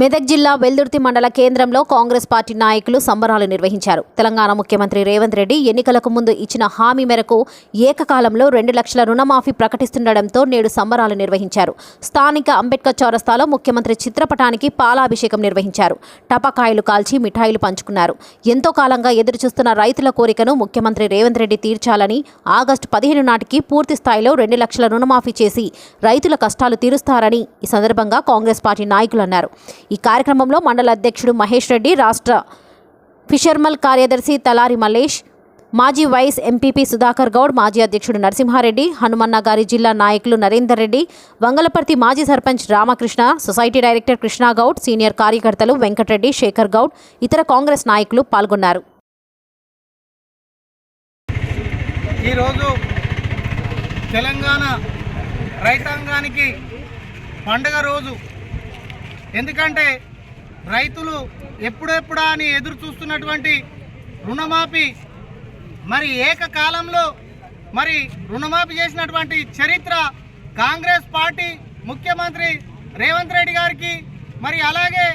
మెదక్ జిల్లా వెల్దుర్తి మండల కేంద్రంలో కాంగ్రెస్ పార్టీ నాయకులు సంబరాలు నిర్వహించారు. తెలంగాణ ముఖ్యమంత్రి రేవంత్ రెడ్డి ఎన్నికలకు ముందు ఇచ్చిన హామీ మేరకు ఏకకాలంలో రెండు లక్షల రుణమాఫీ ప్రకటిస్తుండటంతో నేడు సంబరాలు నిర్వహించారు. స్థానిక అంబేద్కర్ చౌరస్తాలో ముఖ్యమంత్రి చిత్రపటానికి పాలాభిషేకం నిర్వహించారు. టపాకాయలు కాల్చి మిఠాయిలు పంచుకున్నారు. ఎంతో కాలంగా ఎదురుచూస్తున్న రైతుల కోరికను ముఖ్యమంత్రి రేవంత్ రెడ్డి తీర్చాలని ఆగస్టు పదిహేను నాటికి పూర్తి స్థాయిలో రెండు లక్షల రుణమాఫీ చేసి రైతుల కష్టాలు తీరుస్తారని ఈ సందర్భంగా కాంగ్రెస్ పార్టీ నాయకులు అన్నారు. ఈ కార్యక్రమంలో మండల అధ్యక్షుడు మహేష్ రెడ్డి రాష్ట్ర ఫిషర్మల్ కార్యదర్శి తలారి మలేష్ మాజీ వైస్ ఎంపీపీ సుధాకర్ గౌడ్ మాజీ అధ్యక్షుడు నరసింహారెడ్డి హనుమన్న గారి జిల్లా నాయకులు నరేందర్ రెడ్డి వంగలపర్తి మాజీ sarpanch Ramakrishna society director Krishna Goud senior కార్యకర్తలు వెంకటరెడ్డి శేఖర్ గౌడ్ ఇతర కాంగ్రెస్ నాయకులు పాల్గొన్నారు. ఈరోజు తెలంగాణ రైతాంగానికి పండుగ రోజు ఎందుకంటే రైతులు ఎప్పుడెప్పుడా అని ఎదురు చూస్తున్నటువంటి రుణమాఫీ మరి ఏకకాలంలో మరి రుణమాఫీ చేసినటువంటి చరిత్ర కాంగ్రెస్ పార్టీ ముఖ్యమంత్రి రేవంత్ రెడ్డి గారికి మరి అలాగే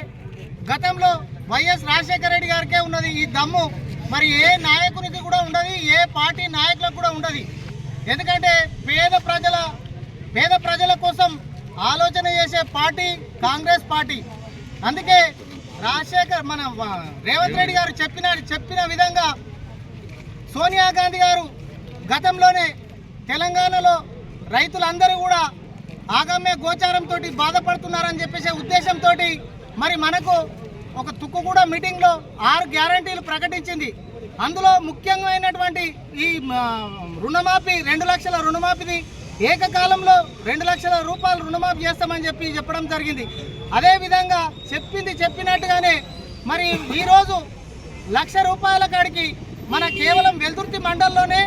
గతంలో వైఎస్ రాజశేఖర రెడ్డి గారికే ఉన్నది ఈ దమ్ము. మరి ఏ నాయకునికి కూడా ఉండదు ఏ పార్టీ నాయకులకు కూడా ఉండదు. ఎందుకంటే పేద ప్రజల పేద ప్రజల కోసం ఆలోచన చేసే పార్టీ కాంగ్రెస్ పార్టీ. అందుకే రాజశేఖర్ మన రేవంత్ రెడ్డి గారు చెప్పిన చెప్పిన విధంగా సోనియా గాంధీ గారు గతంలోనే తెలంగాణలో రైతులందరూ కూడా ఆగమ్య గోచారంతో బాధపడుతున్నారని చెప్పేసే ఉద్దేశంతో మరి మనకు ఒక తుక్కుగూడ మీటింగ్లో ఆరు గ్యారంటీలు ప్రకటించింది. అందులో ముఖ్యమైనటువంటి ఈ రుణమాఫీ రెండు లక్షల రుణమాఫీని ఏకకాలంలో రెండు లక్షల రూపాయలు రుణమాఫీ చేస్తామని చెప్పి చెప్పడం జరిగింది. అదేవిధంగా చెప్పింది చెప్పినట్టుగానే మరి ఈరోజు లక్ష రూపాయల కాడికి మన కేవలం వెల్దుర్తి మండలంలోనే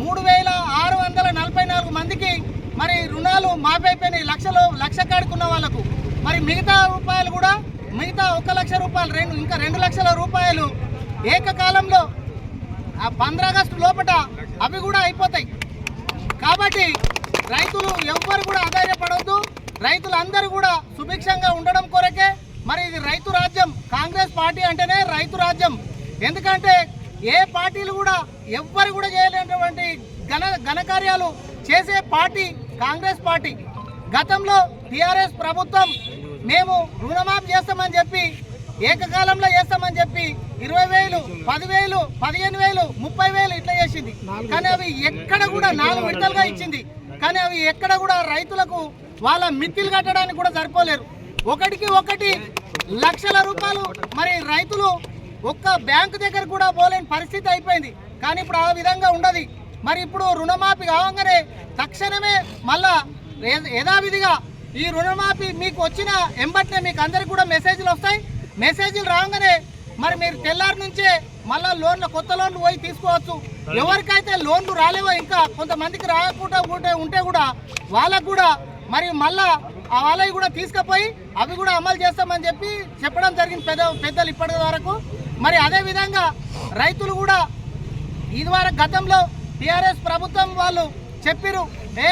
మూడు వేల ఆరు వందల నలభై నాలుగు మందికి మరి రుణాలు మాపైపోయినాయి లక్షలో లక్ష కాడికి ఉన్న వాళ్ళకు. మరి మిగతా రూపాయలు కూడా మిగతా ఒక లక్ష రూపాయలు రెండు ఇంకా రెండు లక్షల రూపాయలు ఏకకాలంలో ఆ పంద్ర లోపట అవి కూడా అయిపోతాయి. కాబట్టి రైతులు ఎవ్వరు కూడా ఆదాయపడవద్దు రైతులందరూ కూడా సుభిక్షంగా ఉండడం కొరకే మరి ఇది రైతు రాజ్యం కాంగ్రెస్ పార్టీ అంటేనే రైతు రాజ్యం. ఎందుకంటే ఏ పార్టీలు కూడా ఎవ్వరు కూడా చేయలేనటువంటి ఘన ఘనకార్యాలు చేసే పార్టీ కాంగ్రెస్ పార్టీ. గతంలో టిఆర్ఎస్ ప్రభుత్వం మేము రుణమాఫీ చేస్తామని చెప్పి ఏకకాలంలో చేస్తామని చెప్పి ఇరవై వేలు పదివేలు పదిహేను వేలు ముప్పై వేలు ఇట్లా చేసింది. కానీ అవి ఎక్కడ కూడా నాలుగు విడతలుగా ఇచ్చింది. కానీ అవి ఎక్కడ కూడా రైతులకు వాళ్ళ మిత్తిలు కట్టడానికి కూడా సరిపోలేరు. ఒకటికి ఒకటి లక్షల రూపాయలు మరి రైతులు ఒక్క బ్యాంకు దగ్గర కూడా పోలేని పరిస్థితి అయిపోయింది. కానీ ఇప్పుడు ఆ విధంగా ఉండదు. మరి ఇప్పుడు రుణమాఫీ కావంగానే తక్షణమే మళ్ళా యథావిధిగా ఈ రుణమాఫీ మీకు వచ్చిన ఎంబట్నే మీకు అందరికి కూడా మెసేజ్లు వస్తాయి. మెసేజ్లు రాగానే మరి మీరు తెల్లారి నుంచే మళ్ళా లోన్లు కొత్త లోన్లు పోయి తీసుకోవచ్చు. ఎవరికైతే లోన్లు రాలేవో ఇంకా కొంతమందికి రాకుండా ఉంటే ఉంటే కూడా వాళ్ళకు కూడా మరి మళ్ళా ఆ వాళ్ళవి కూడా తీసుకుపోయి అవి కూడా అమలు చేస్తామని చెప్పి చెప్పడం జరిగింది పెద్ద పెద్దలు ఇప్పటి వరకు. మరి అదే విధంగా రైతులు కూడా ఇదివరకు గతంలో టీఆర్ఎస్ ప్రభుత్వం వాళ్ళు చెప్పిరు ఏ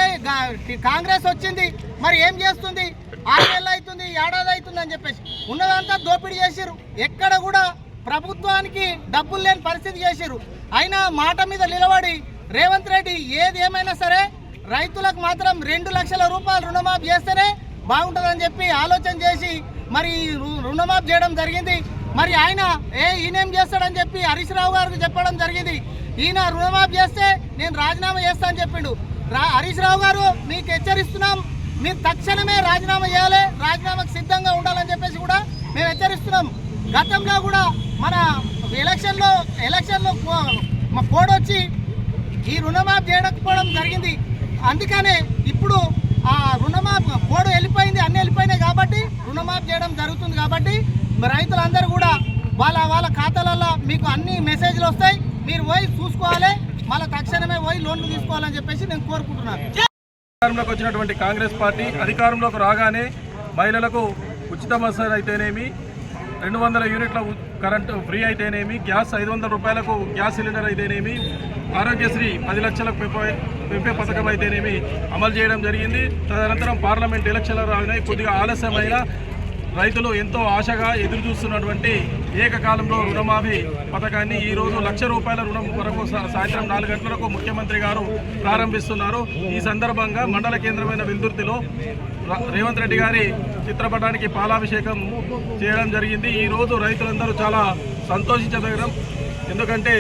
కాంగ్రెస్ వచ్చింది మరి ఏం చేస్తుంది? ఆరు నెలలు అవుతుంది ఏడాది అవుతుంది అని చెప్పేసి. ఉన్నదంతా దోపిడీ చేసిరు ఎక్కడ కూడా ప్రభుత్వానికి డబ్బులు లేని పరిస్థితి చేసిరు అయినా మాట మీద నిలబడి రేవంత్ రెడ్డి ఏది ఏమైనా సరే రైతులకు మాత్రం రెండు లక్షల రూపాయలు రుణమాఫీ చేస్తేనే బాగుంటుందని చెప్పి ఆలోచన చేసి మరి రు- రుణమాఫీ చేయడం జరిగింది. మరి ఆయన ఏ ఈయనేం చేస్తాడని చెప్పి హరీష్ రావు గారికి చెప్పడం జరిగింది. ఈయన రుణమాఫీ చేస్తే నేను రాజీనామా చేస్తా అని చెప్పిండు. రా హరీష్ రావు గారు మీకు హెచ్చరిస్తున్నాం. మీరు తక్షణమే రాజీనామా చేయాలి రాజీనామాకు సిద్ధంగా ఉండాలని చెప్పేసి కూడా మేము హెచ్చరిస్తున్నాం. గతంలో కూడా మన ఎలక్షన్లో ఎలక్షన్లో మా కోడ్ వచ్చి ఈ రుణమాఫీ చేయకపోవడం జరిగింది. అందుకనే ఇప్పుడు ఆ రుణమాఫీ కోడ్ వెళ్ళిపోయింది అన్ని వెళ్ళిపోయినాయి కాబట్టి రుణమాఫీ చేయడం జరుగుతుంది కాబట్టి రైతులందరూ కూడా వాళ్ళ వాళ్ళ ఖాతాలలో మీకు అన్ని మెసేజ్లు వస్తాయి. మీరు పోయి చూసుకోవాలి మళ్ళీ తక్షణమే పోయి లోన్లు తీసుకోవాలని చెప్పేసి నేను కోరుకుంటున్నాను. అధికారంలోకి వచ్చినటువంటి కాంగ్రెస్ పార్టీ అధికారంలోకి రాగానే మహిళలకు ఉచిత బస్సు అయితేనేమి రెండు వందల యూనిట్ల కరెంటు ఫ్రీ అయితేనేమి గ్యాస్ ఐదు వందల రూపాయలకు గ్యాస్ సిలిండర్ అయితేనేమి ఆరోగ్యశ్రీ పది లక్షలకు పెంపే పథకం అయితేనేమి అమలు చేయడం జరిగింది. తదనంతరం పార్లమెంట్ ఎలక్షన్లు రాగానే కొద్దిగా ఆలస్యమైన రైతులు ఎంతో ఆశగా ఎదురు చూస్తున్నటువంటి ఏకకాలంలో రుణమాఫీ పథకాన్ని ఈరోజు లక్ష రూపాయల రుణం వరకు సాయంత్రం నాలుగు గంటలకు ముఖ్యమంత్రి గారు ప్రారంభిస్తున్నారు. ఈ సందర్భంగా మండల కేంద్రమైన వెల్దుర్తిలో రేవంత్ రెడ్డి గారి చిత్రపటానికి పాలాభిషేకం చేయడం జరిగింది. ఈరోజు రైతులందరూ చాలా సంతోషించదగిన. ఎందుకంటే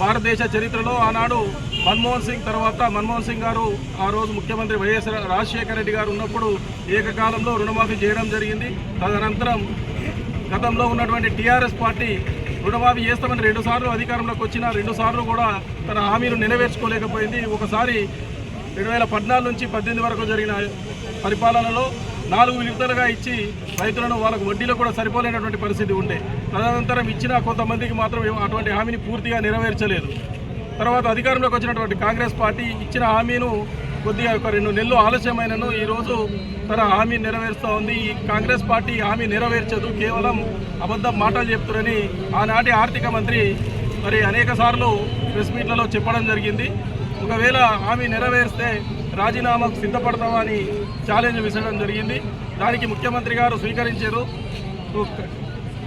భారతదేశ చరిత్రలో ఆనాడు మన్మోహన్ సింగ్ తర్వాత మన్మోహన్ సింగ్ గారు ఆ రోజు ముఖ్యమంత్రి వైఎస్ రాజశేఖర రెడ్డి గారు ఉన్నప్పుడు ఏకకాలంలో రుణమాఫీ చేయడం జరిగింది. తదనంతరం గతంలో ఉన్నటువంటి టీఆర్ఎస్ పార్టీ రుణమాఫీ చేస్తామని రెండు సార్లు అధికారంలోకి వచ్చిన రెండు సార్లు కూడా తన హామీలు నెరవేర్చుకోలేకపోయింది. ఒకసారి రెండు వేల పద్నాలుగు నుంచి పద్దెనిమిది వరకు జరిగిన పరిపాలనలో నాలుగు విడతలుగా ఇచ్చి రైతులను వాళ్ళకు వడ్డీలో కూడా సరిపోలేనటువంటి పరిస్థితి ఉండే. తదనంతరం ఇచ్చిన కొంతమందికి మాత్రం అటువంటి హామీని పూర్తిగా నెరవేర్చలేదు. తర్వాత అధికారంలోకి వచ్చినటువంటి కాంగ్రెస్ పార్టీ ఇచ్చిన హామీను కొద్దిగా ఒక రెండు నెలలు ఆలస్యమైనను. ఈరోజు తన హామీ నెరవేరుస్తూ ఉంది. ఈ కాంగ్రెస్ పార్టీ హామీ నెరవేర్చదు. కేవలం అబద్ధం మాటలు చెప్తురని ఆనాటి ఆర్థిక మంత్రి మరి అనేక సార్లు ప్రెస్ మీట్లలో చెప్పడం జరిగింది. ఒకవేళ హామీ నెరవేరిస్తే రాజీనామాకు సిద్ధపడతామని ఛాలెంజ్ విసరడం జరిగింది. దానికి ముఖ్యమంత్రి గారు స్వీకరించారు.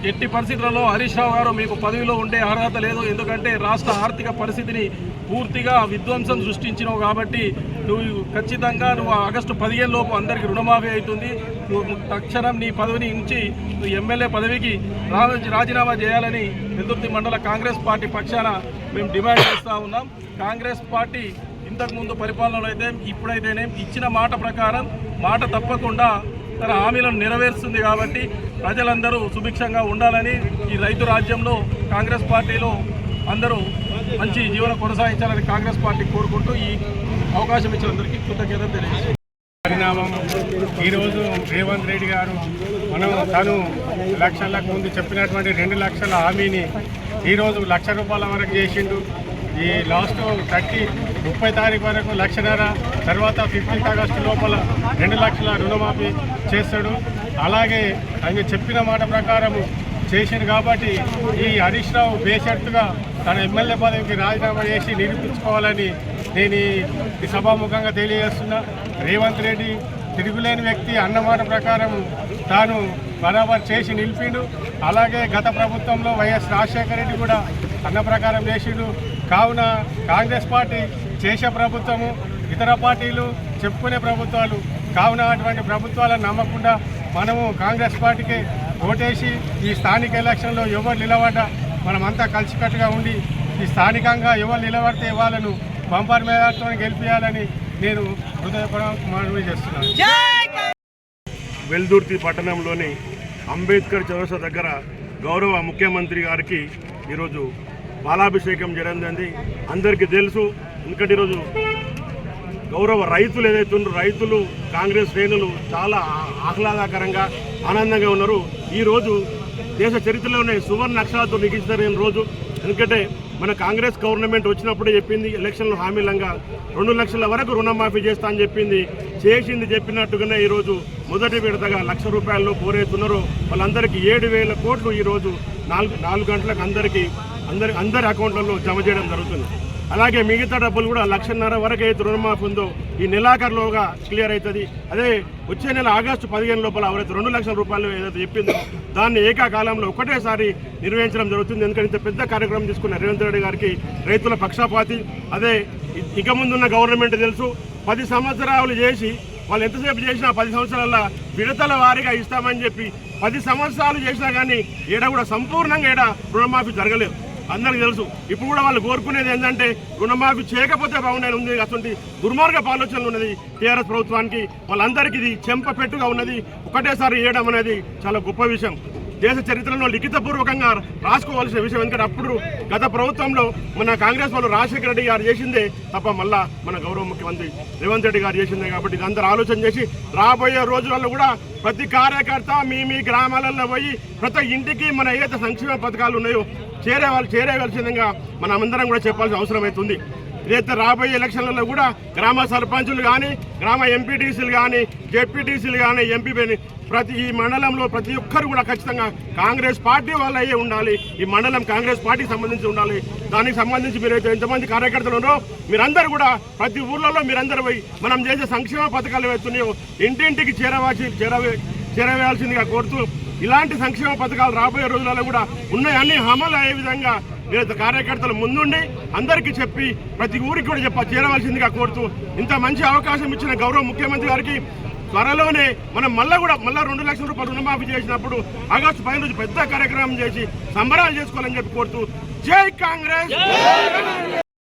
ఎట్టి పరిస్థితులలో హరీష్ రావు గారు మీకు పదవిలో ఉండే అర్హత లేదు. ఎందుకంటే రాష్ట్ర ఆర్థిక పరిస్థితిని పూర్తిగా విధ్వంసం సృష్టించినావు కాబట్టి నువ్వు ఖచ్చితంగా నువ్వు ఆగస్టు పదిహేను లోపు అందరికీ రుణమాఫీ అవుతుంది. నువ్వు తక్షణం నీ పదవిని ఉంచి నువ్వు ఎమ్మెల్యే పదవికి రాజీనామా చేయాలని వెల్దుర్తి మండల కాంగ్రెస్ పార్టీ పక్షాన మేము డిమాండ్ చేస్తూ ఉన్నాం. కాంగ్రెస్ పార్టీ ఇంతకుముందు పరిపాలనలో అయితే ఇప్పుడైతేనే ఇచ్చిన మాట ప్రకారం మాట తప్పకుండా తన హామీలను నెరవేరుస్తుంది కాబట్టి ప్రజలందరూ సుభిక్షంగా ఉండాలని ఈ రైతు రాజ్యంలో కాంగ్రెస్ పార్టీలో అందరూ మంచి జీవనం కొనసాగించాలని కాంగ్రెస్ పార్టీ కోరుకుంటూ ఈ అవకాశం ఇచ్చిన కృతజ్ఞత కృతజ్ఞతలు పరిణామం. ఈరోజు రేవంత్ రెడ్డి గారు మనం తను లక్షలకు ముందు చెప్పినటువంటి రెండు లక్షల హామీని ఈరోజు లక్ష రూపాయల వరకు చేసిండు. ఈ లాస్ట్ థర్టీ ముప్పై తారీఖు వరకు లక్షన్నర తర్వాత ఫిఫ్టీన్త్ ఆగస్టు లోపల రెండు లక్షల రుణమాఫీ చేస్తాడు. అలాగే ఆయన చెప్పిన మాట ప్రకారము చేసిండు కాబట్టి ఈ హరీష్ రావు బేషర్తుగా తన ఎమ్మెల్యే పదవికి రాజీనామా చేసి నిరూపించుకోవాలని నేను ఈ- ఈ సభాముఖంగా తెలియజేస్తున్నా. రేవంత్ రెడ్డి తిరుగులేని వ్యక్తి అన్నమాట ప్రకారం తాను బరాబర్ చేసి నిలిపిండు. అలాగే గత ప్రభుత్వంలో వైఎస్ రాజశేఖర రెడ్డి కూడా అన్న ప్రకారం చేసిండు. కావున కాంగ్రెస్ పార్టీ చేసే ప్రభుత్వము ఇతర పార్టీలు చెప్పుకునే ప్రభుత్వాలు. కావున అటువంటి ప్రభుత్వాలను నమ్మకుండా మనము కాంగ్రెస్ పార్టీకి ఓటేసి ఈ స్థానిక ఎలక్షన్లో ఎవరు నిలబడ్డా మనమంతా కలిసికట్టుగా ఉండి ఈ స్థానికంగా ఎవరు నిలబడితే వాళ్ళను బంపర్ మేధాతో గెలిపించాలని నేను హృదయపూర్వక మనవి చేస్తున్నాను. వెల్దుర్తి పట్టణంలోని అంబేద్కర్ చౌరస దగ్గర గౌరవ ముఖ్యమంత్రి గారికి ఈరోజు బాలాభిషేకం చేయడం జరిగింది అందరికీ తెలుసు. ఎందుకంటే ఈరోజు గౌరవ రైతులు ఏదైతే ఉన్నారో రైతులు కాంగ్రెస్ శ్రేణులు చాలా ఆహ్లాదకరంగా ఆనందంగా ఉన్నారు. ఈరోజు దేశ చరిత్రలోనే సువర్ణ అక్షరాలతో లిఖించిన రోజు. ఎందుకంటే మన కాంగ్రెస్ గవర్నమెంట్ వచ్చినప్పుడే చెప్పింది ఎలక్షన్లు హామీలంగా రెండు లక్షల వరకు రుణమాఫీ చేస్తా అని చెప్పింది. చేసింది చెప్పినట్టుగానే ఈరోజు మొదటి విడతగా లక్ష రూపాయల్లో పోరేస్తున్నారు. వాళ్ళందరికీ ఏడు వేల కోట్లు ఈరోజు నాలుగు నాలుగు గంటలకు అందరికీ అందరి అందరి అకౌంట్లలో జమ చేయడం జరుగుతుంది. అలాగే మిగతా డబ్బులు కూడా లక్షన్నర వరకు అయితే రుణమాఫీ ఉందో ఈ నెలాఖరులోగా క్లియర్ అవుతుంది. అదే వచ్చే నెల ఆగస్టు పదిహేను లోపల ఎవరైతే రెండు లక్షల రూపాయలు ఏదైతే చెప్పిందో దాన్ని ఏకాకాలంలో ఒకటేసారి నిర్వహించడం జరుగుతుంది. ఎందుకంటే ఇంత పెద్ద కార్యక్రమం తీసుకున్న రేవంత్ రెడ్డి గారికి రైతుల పక్షపాతి. అదే ఇక ముందున్న గవర్నమెంట్ తెలుసు. పది సంవత్సరాలు చేసి వాళ్ళు ఎంతసేపు చేసినా పది సంవత్సరాల విడతల వారీగా ఇస్తామని చెప్పి పది సంవత్సరాలు చేసినా కానీ ఏడా కూడా సంపూర్ణంగా ఏడా రుణమాఫీ జరగలేదు. అందరికీ తెలుసు. ఇప్పుడు కూడా వాళ్ళు కోరుకునేది ఏంటంటే రుణమాఫీ చేయకపోతే బాగుండేది ఉంది. అటువంటి దుర్మార్గపు ఆలోచనలు ఉన్నది టీఆర్ఎస్ ప్రభుత్వానికి. వాళ్ళందరికీ ఇది చెంప పెట్టుగా ఉన్నది. ఒకటేసారి వేయడం అనేది చాలా గొప్ప విషయం. దేశ చరిత్రలో లిఖితపూర్వకంగా రాసుకోవాల్సిన విషయం. ఎందుకంటే అప్పుడు గత ప్రభుత్వంలో మన కాంగ్రెస్ వాళ్ళు రాజశేఖర రెడ్డి గారు చేసిందే తప్ప మళ్ళా మన గౌరవ ముఖ్యమంత్రి రేవంత్ రెడ్డి గారు చేసిందే కాబట్టి ఇది ఆలోచన చేసి రాబోయే రోజులలో కూడా ప్రతి కార్యకర్త మీ మీ గ్రామాలలో పోయి ప్రతి ఇంటికి మన ఏదైతే సంక్షేమ పథకాలు ఉన్నాయో చేరే వాళ్ళు చేరేవలసిందిగా మనమందరం కూడా చెప్పాల్సిన అవసరం అవుతుంది ఇదైతే రాబోయే ఎలక్షన్లలో కూడా గ్రామ సర్పంచులు కానీ గ్రామ ఎంపీటీసీలు కానీ జెడ్పీటీసీలు కానీ ఎంపీ ప్రతి ఈ మండలంలో ప్రతి ఒక్కరు కూడా ఖచ్చితంగా కాంగ్రెస్ పార్టీ వాళ్ళు అయ్యే ఉండాలి. ఈ మండలం కాంగ్రెస్ పార్టీకి సంబంధించి ఉండాలి. దానికి సంబంధించి మీరు అయితే ఎంతమంది కార్యకర్తలు ఉన్నారో మీరందరూ కూడా ప్రతి ఊర్లలో మీరందరూ పోయి మనం చేసే సంక్షేమ పథకాలు వేస్తున్నాయో ఇంటింటికి చేరవాల్సి చేరవే చేరవేయాల్సిందిగా కోరుతూ ఇలాంటి సంక్షేమ పథకాలు రాబోయే రోజులలో కూడా ఉన్నాయన్నీ అమలు అయ్యే విధంగా నేను కార్యకర్తలు ముందుండి అందరికీ చెప్పి ప్రతి ఊరికి కూడా చెప్ప చేరవలసిందిగా కోరుతూ ఇంత మంచి అవకాశం ఇచ్చిన గౌరవ ముఖ్యమంత్రి గారికి త్వరలోనే మనం మళ్ళా కూడా మళ్ళా రెండు లక్షల రూపాయలు రుణమాఫీ చేసినప్పుడు ఆగస్టు పదిహేను రోజు పెద్ద కార్యక్రమం చేసి సంబరాలు చేసుకోవాలని చెప్పి కోరుతూ జై కాంగ్రెస్!